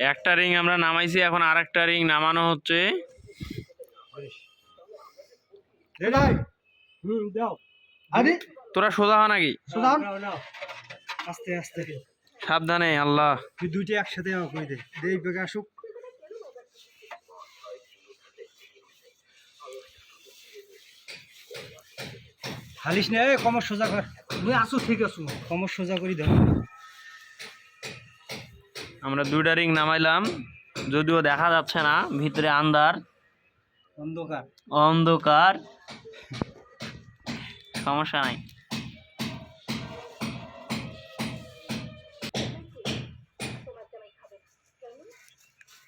একটা রিং আমরা নামাইছি এখন আর একটা রিং নামানো হচ্ছে। তোরা সোজা হ নাকি? আস্তে আস্তে। সাবধানে আল্লাহ। তুই দুইটা একসাথে আসুক। হালিস নে কমর সোজা কর। তুই আসো ঠিক আছো। কমর সোজা করি ধর আমরা দুইটা রিং নামাইলাম। যদিও দেখা যাচ্ছে না ভিতরে আন্দার অন্ধকার। অন্ধকার। সমস্যা নাই।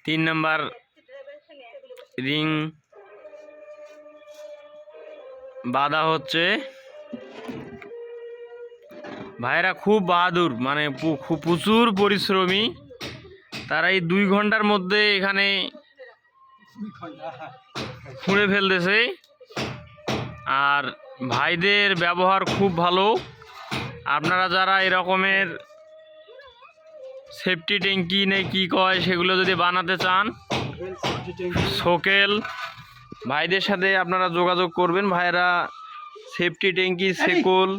তিন নাম্বার রিং বাঁধা হচ্ছে ভাইরা খুব বাহাদুর মানে প্রচুর পরিশ্রমী। তারা এই দুই ঘণ্টার মধ্যে এখানে খুঁড়ে ফেলতেছে। আর ভাইদের ব্যবহার খুব ভালো। আপনারা যারা এরকমের সেফটি ট্যাঙ্কি নেই কী কয় সেগুলো যদি বানাতে চান সোকেল ভাইদের সাথে আপনারা যোগাযোগ করবেন। ভাইরা সেফটি ট্যাঙ্কি সেকল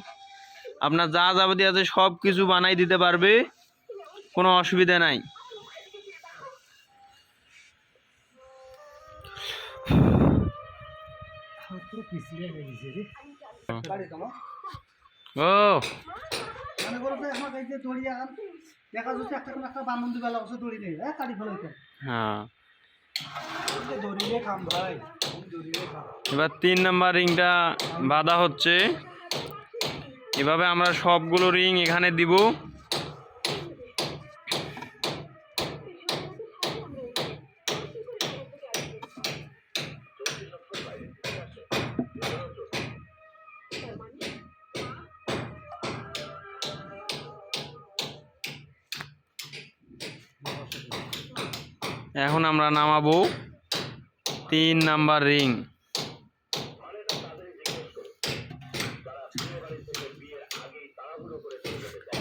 আপনার যা যাবতীয় আছে সব কিছু বানাই দিতে পারবে। কোনো অসুবিধা নাই। ও। মনে করো যে আমার এই যে দড়ি আন দেখা যাচ্ছে একটা কোনো একটা বান্ধন দিবা লাগছে দড়ি নেই হ্যাঁ কাটি ফেলে হ্যাঁ। এবার তিন নাম্বার রিংটা বাঁধা হচ্ছে। এভাবে আমরা সবগুলো রিং এখানে দিব। এখন আমরা নামাবো তিন নাম্বার রিং।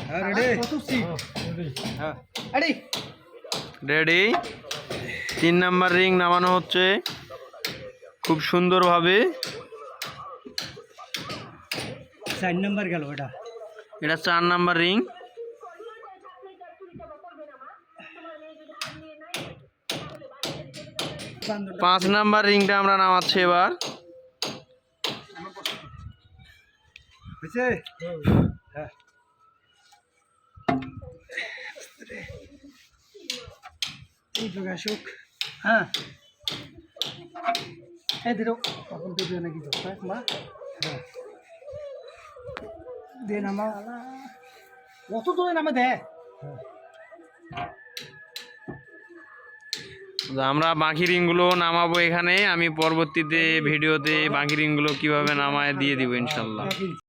হ্যাঁ রেডি কত সি হ্যাঁ। রেডি রেডি তিন নাম্বার রিং নামানো হচ্ছে। খুব সুন্দরভাবে। চার নাম্বার গেল এটা। এটা চার নাম্বার রিং। পাঁচ নাম্বার রিংটা আমরা নামাচ্ছি এবার। হ্যাঁ। দিয়ে নাকি মা। হ্যাঁ। কত দূরে নামে আমরা বাঁকি রিংগুলো নামাবো এখানে, আমি পরবর্তীতে ভিডিওতে বাঁকি রিংগুলো কীভাবে নামায় দিয়ে দিব ইনশাল্লাহ।